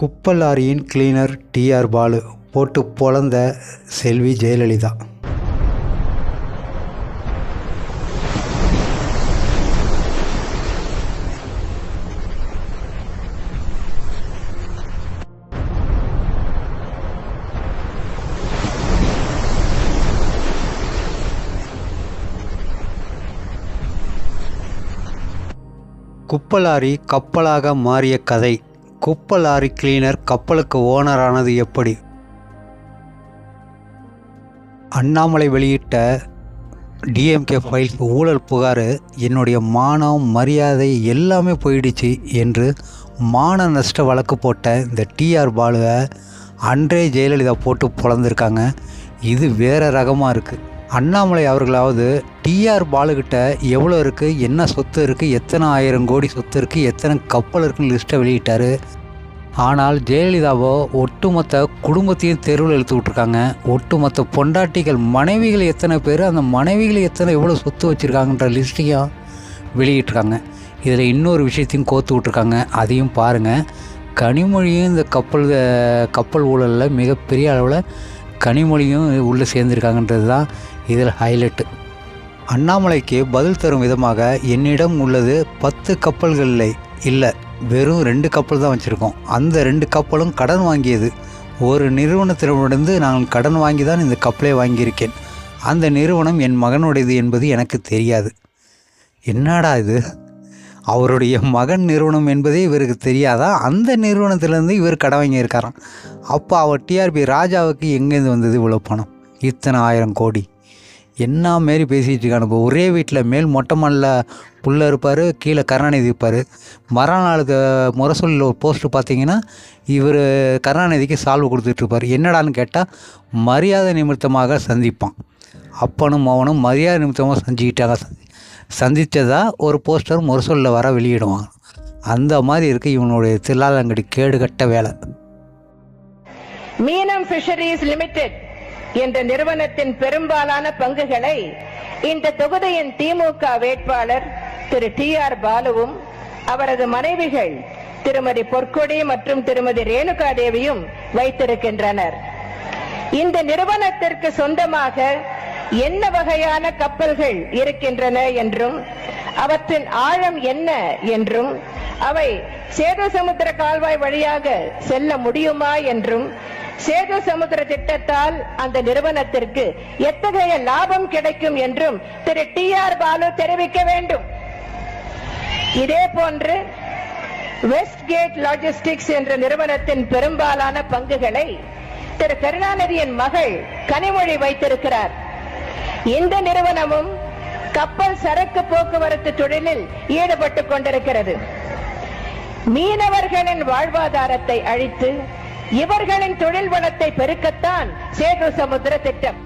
குப்பை லாரியின் cleaner TR Balu போட்டு பொழந்த செல்வி ஜெயலலிதா. குப்பலாரி கப்பலாக மாறிய கதை. குப்பை லாரி கிளீனர் கப்பலுக்கு ஓனரானது எப்படி? அண்ணாமலை வெளியிட்ட டிஎம்கே ஃபைல் ஊழல் புகார் என்னுடைய மானம் மரியாதை எல்லாமே போயிடுச்சு என்று மான நஷ்ட வழக்கு போட்ட இந்த டிஆர் பாலுவை அன்றே ஜெயலலிதா போட்டு பிறந்திருக்காங்க இது வேறு ரகமாக இருக்குது அண்ணாமலை அவர்களாவது டிஆர் பாலுக்கிட்ட எவ்வளோ இருக்குது என்ன சொத்து இருக்குது எத்தனை ஆயிரம் கோடி சொத்து இருக்குது எத்தனை கப்பல் இருக்குன்னு லிஸ்ட்டை வெளியிட்டார். ஆனால் ஜெயலலிதாவோ ஒட்டுமொத்த குடும்பத்தையும் தெருவில் இழுத்து விட்ருக்காங்க ஒட்டுமொத்த பொண்டாட்டிகள் மனைவிகள் எத்தனை பேர் அந்த மனைவிகள் எத்தனை எவ்வளோ சொத்து வச்சுருக்காங்கன்ற லிஸ்ட்டையும் வெளியிட்ருக்காங்க இதில் இன்னொரு விஷயத்தையும் கோத்து விட்ருக்காங்க அதையும் பாருங்கள் கனிமொழியும் இந்த கப்பல் கப்பல் ஊழலில் மிகப்பெரிய அளவில் கனிமொழியும் உள்ளே சேர்ந்துருக்காங்கன்றது தான் இதில் ஹைலைட்டு அண்ணாமலைக்கு பதில் தரும் விதமாக என்னிடம் உள்ளது பத்து கப்பல்கள் இல்லை. இல்லை வெறும் ரெண்டு கப்பல் தான் வச்சுருக்கோம். அந்த ரெண்டு கப்பலும் கடன் வாங்கியது. ஒரு நிறுவனத்திடமிருந்து நான் கடன் வாங்கி தான் இந்த கப்பலை வாங்கியிருக்கேன். அந்த நிறுவனம் என் மகனுடையது என்பது எனக்கு தெரியாது. என்னடா இது? அவருடைய மகன் நிறுவனம் என்பதே இவருக்கு தெரியாதா? அந்த நிறுவனத்திலேருந்து இவர் கடன் வாங்கியிருக்காராம். அப்போ அவர் டிஆர்பி ராஜாவுக்கு எங்கேருந்து வந்தது இவ்வளோ பணம்? இத்தனை ஆயிரம் கோடி. என்ன மாரி பேசிகிட்டு இருக்கானு இப்போ ஒரே வீட்டில் மேல் மொட்டை மாடில் புள்ள இருப்பார் கீழே கருணாநிதி இருப்பார். மறுநாளுக்கு முரசொலியில் ஒரு போஸ்ட்டு பார்த்தீங்கன்னா இவர் கருணாநிதிக்கு சால்வு கொடுத்துட்ருப்பார் என்னடான்னு கேட்டால் மரியாதை நிமித்தமாக சந்திப்பான். அப்பனும் மவனும் மரியாதை நிமித்தமாக சந்திக்கிட்டாங்க. சந்தித்ததா ஒரு போஸ்டர் முரசொலியில் வர வெளியிடுவாங்க. அந்த மாதிரி இருக்குது இவனுடைய தில்லாலங்கடி கேடுகட்ட வேலை. மீனம் ஃபிஷரிஸ் லிமிடெட். என்ற நிறுவனத்தின் பெரும்பாலான பங்குகளை இந்த தொகுதியின் திமுக வேட்பாளர் திரு டி ஆர் பாலுவும் அவரது மனைவிகள் திருமதி பொற்கொடி மற்றும் திருமதி ரேணுகா தேவியும் வைத்திருக்கின்றனர். இந்த நிறுவனத்திற்கு சொந்தமாக என்ன வகையான கப்பல்கள் இருக்கின்றன என்றும் அவற்றின் ஆழம் என்ன என்றும் அவை சேது சமுத்திர கால்வாய் வழியாக செல்ல முடியுமா என்றும் சேது சமுத்திர திட்டத்தால் அந்த நிறுவனத்திற்கு எத்தகைய லாபம் கிடைக்கும் என்றும் திரு டி ஆர் பாலு தெரிவிக்க வேண்டும். இதே போன்று வெஸ்ட் கேட் லாஜிஸ்டிக்ஸ் என்ற நிறுவனத்தின் பெரும்பாலான பங்குகளை திரு கருணாநிதியின் மகள் கனிமொழி வைத்திருக்கிறார். இந்த நிறுவனமும் கப்பல் சரக்கு போக்குவரத்து தொழிலில் ஈடுபட்டுக் கொண்டிருக்கிறது. மீனவர்களின் வாழ்வாதாரத்தை அழித்து இவர்களின் தொழில் வளத்தை பெருக்கத்தான் சேது சமுத்திர திட்டம்.